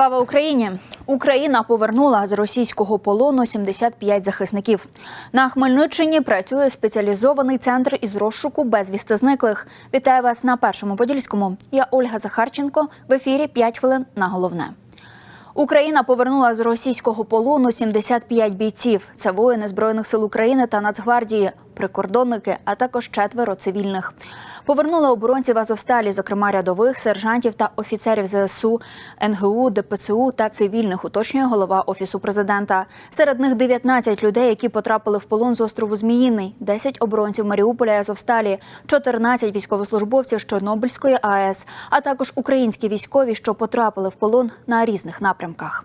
Слава Україні! Україна повернула з російського полону 75 захисників. На Хмельниччині працює спеціалізований центр із розшуку безвісти зниклих. Вітаю вас на першому подільському. Я Ольга Захарченко. В ефірі 5 хвилин на головне. Україна повернула з російського полону 75 бійців. Це воїни збройних сил України та Нацгвардії, прикордонники, а також четверо цивільних. Повернула оборонців Азовсталі, зокрема рядових, сержантів та офіцерів ЗСУ, НГУ, ДПСУ та цивільних, уточнює голова офісу президента. Серед них 19 людей, які потрапили в полон з острову Зміїний, 10 оборонців Маріуполя і Азовсталі, 14 військовослужбовців з Чорнобильської АЕС, а також українські військові, що потрапили в полон на різних напрямках.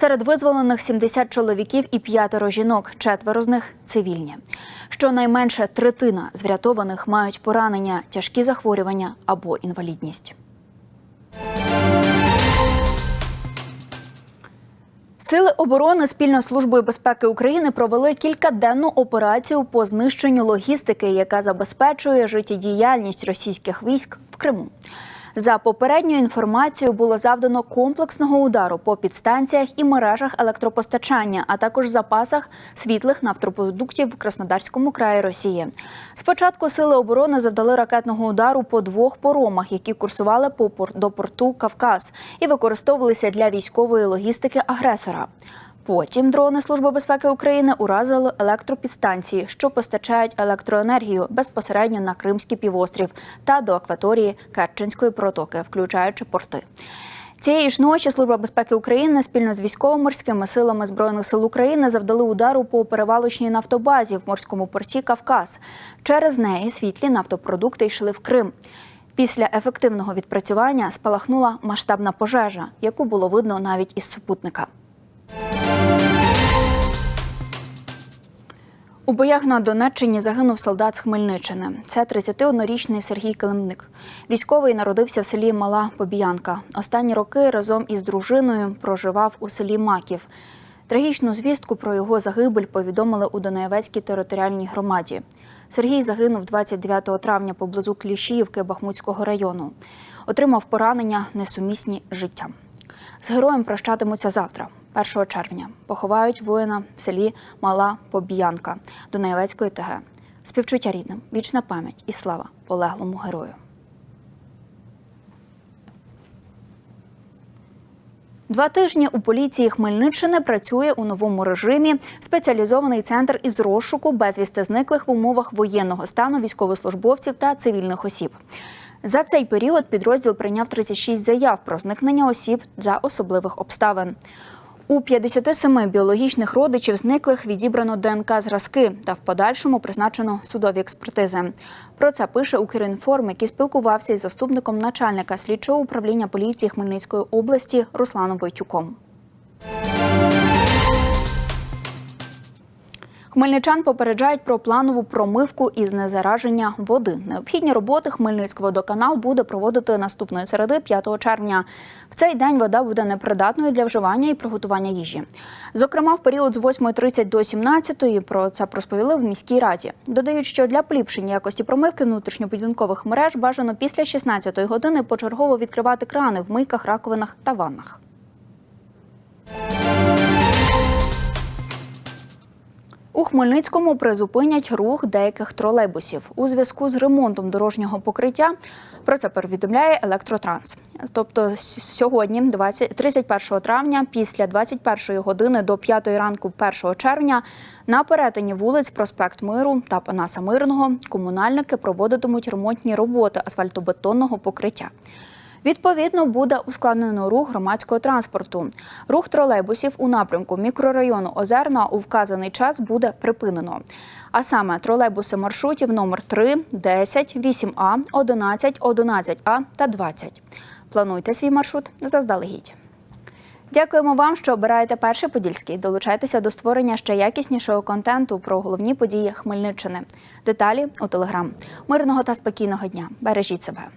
Серед визволених 70 чоловіків і п'ятеро жінок, четверо з них цивільні. Щонайменше третина з врятованих мають поранення, тяжкі захворювання або інвалідність. Сили оборони спільно з службою безпеки України провели кількаденну операцію по знищенню логістики, яка забезпечує життєдіяльність російських військ в Криму. За попередньою інформацією було завдано комплексного удару по підстанціях і мережах електропостачання, а також запасах світлих нафтопродуктів в Краснодарському краї Росії. Спочатку сили оборони завдали ракетного удару по двох поромах, які курсували по до порту Кавказ і використовувалися для військової логістики агресора. Потім дрони Служби безпеки України уразили електропідстанції, що постачають електроенергію безпосередньо на Кримський півострів та до акваторії Керченської протоки, включаючи порти. Цієї ж ночі Служба безпеки України спільно з військово-морськими силами збройних сил України завдали удару по перевалочній нафтобазі в морському порті Кавказ. Через неї світлі нафтопродукти йшли в Крим. Після ефективного відпрацювання спалахнула масштабна пожежа, яку було видно навіть із супутника. У боях на Донеччині загинув солдат з Хмельниччини. Це 31-річний Сергій Килимник. Військовий народився в селі Мала Побіянка. Останні роки разом із дружиною проживав у селі Маків. Трагічну звістку про його загибель повідомили у Донаєвецькій територіальній громаді. Сергій загинув 29 травня поблизу Кліщіївки Бахмутського району. Отримав поранення несумісні з життям. З героєм прощатимуться завтра, 1 червня. Поховають воїна в селі Мала Побіянка Донаєвецької ТГ. Співчуття рідним, вічна пам'ять і слава полеглому герою. Два тижні у поліції Хмельниччини працює у новому режимі спеціалізований центр із розшуку безвісти зниклих в умовах воєнного стану військовослужбовців та цивільних осіб. За цей період підрозділ прийняв 36 заяв про зникнення осіб за особливих обставин. У 57 біологічних родичів зниклих відібрано ДНК зразки та в подальшому призначено судові експертизи. Про це пише Укрінформ, який спілкувався із заступником начальника слідчого управління поліції Хмельницької області Русланом Войтюком. Хмельничан попереджають про планову промивку і знезараження води. Необхідні роботи Хмельницький водоканал буде проводити наступної середи, 5 червня. В цей день вода буде непридатною для вживання і приготування їжі. Зокрема, в період з 8.30 до 17.00 про це розповіли в міській раді. Додають, що для поліпшення якості промивки внутрішньобудинкових мереж бажано після 16-ї години почергово відкривати крани в мийках, раковинах та ваннах. Хмельницькому призупинять рух деяких тролейбусів у зв'язку з ремонтом дорожнього покриття. Про це повідомляє Електротранс. Тобто сьогодні, 20 31 травня, після 21 години до 5 ранку 1 червня, на перетині вулиць Проспект Миру та Панаса Мирного комунальники проводитимуть ремонтні роботи асфальтобетонного покриття. Відповідно, буде ускладнено рух громадського транспорту. Рух тролейбусів у напрямку мікрорайону Озерна у вказаний час буде припинено. А саме тролейбуси маршрутів номер 3, 10, 8А, 11, 11А та 20. Плануйте свій маршрут заздалегідь. Дякуємо вам, що обираєте перший подільський. Долучайтеся до створення ще якіснішого контенту про головні події Хмельниччини. Деталі у телеграм. Мирного та спокійного дня. Бережіть себе.